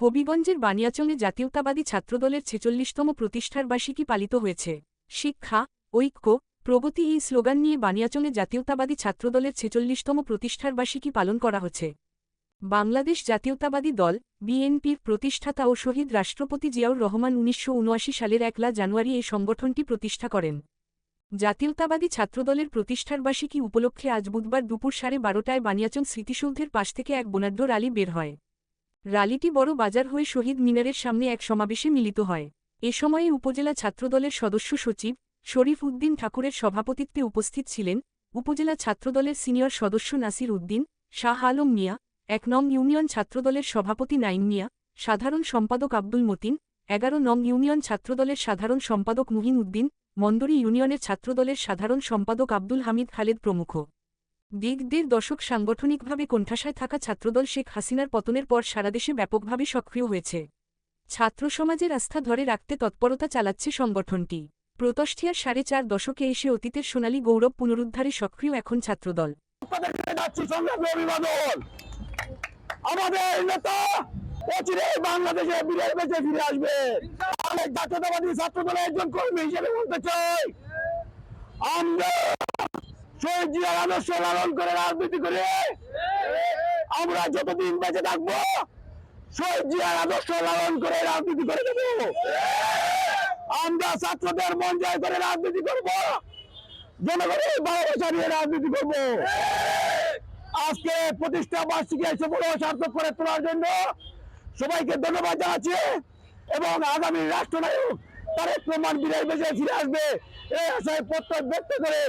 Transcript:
হবিগঞ্জের বানিয়াচংয়ে জাতীয়তাবাদী ছাত্রদলের ছেচল্লিশতম প্রতিষ্ঠার বার্ষিকী পালিত হয়েছে। শিক্ষা, ঐক্য, প্রগতি এই স্লোগান নিয়ে বানিয়াচংয়ে জাতীয়তাবাদী ছাত্রদলের ছেচল্লিশতম প্রতিষ্ঠার বার্ষিকী পালন করা হচ্ছে। বাংলাদেশ জাতীয়তাবাদী দল, বিএনপির প্রতিষ্ঠাতা ও শহীদ রাষ্ট্রপতি জিয়াউর রহমান উনিশশো উনআশি সালের একলা জানুয়ারি এই সংগঠনটি প্রতিষ্ঠা করেন। জাতীয়তাবাদী ছাত্রদলের প্রতিষ্ঠার বার্ষিকী উপলক্ষে আজ বুধবার দুপুর সাড়ে বারোটায় বানিয়াচং স্মৃতিসৌধের পাশ থেকে এক বনাঢ্য রালি বের হয়। রালিটি বড় বাজার হয়ে শহীদ মিনারের সামনে এক সমাবেশে মিলিত হয়। এ সময়ে উপজেলা ছাত্রদলের সদস্য সচিব শরীফ উদ্দিন ঠাকুরের সভাপতিত্বে উপস্থিত ছিলেন উপজেলা ছাত্রদলের সিনিয়র সদস্য নাসির উদ্দিন, শাহ আলম মিয়া, এক নং ইউনিয়ন ছাত্রদলের সভাপতি নাইম মিয়া, সাধারণ সম্পাদক আব্দুল মতিন, এগারো নং ইউনিয়ন ছাত্রদলের সাধারণ সম্পাদক মুহিন উদ্দিন, মন্দরী ইউনিয়নের ছাত্রদলের সাধারণ সম্পাদক আব্দুল হামিদ খালেদ প্রমুখ। দিক দেড় দশক সাংগঠনিকভাবে কোণঠাসায় থাকা ছাত্রদল শেখ হাসিনার পতনের পর সারাদেশে ব্যাপকভাবে সক্রিয় হয়েছে। ছাত্র সমাজের আস্থা ধরে রাখতে তৎপরতা চালাচ্ছে সংগঠনটি। প্রতষ্ঠিয়ার সাড়ে চার দশকে এসে অতীতের সোনালী গৌরব পুনরুদ্ধারে সক্রিয় এখন ছাত্রদল। আমাদের শহীদ জিয়ার আদর্শ লালন করে, রাজনীতি করে। আমরা যতদিন বেঁচে থাকব, শহীদ জিয়ার আদর্শ লালন করে, রাজনীতি করে দেবো। আমরা ছাত্রদের মন জয় করে, রাজনীতি করব। জনগণের ভালোবাসা নিয়ে রাজনীতি করব। আজকে প্রতিষ্ঠা বার্ষিকী বড় সার্থক করে তোলার জন্য সবাইকে ধন্যবাদ জানাচ্ছি এবং আগামী রাষ্ট্রনায়ক তারেক প্রমাণ বীরের বেজে ফিরে আসবে। এই আশায় প্রত্যয় ব্যক্ত করে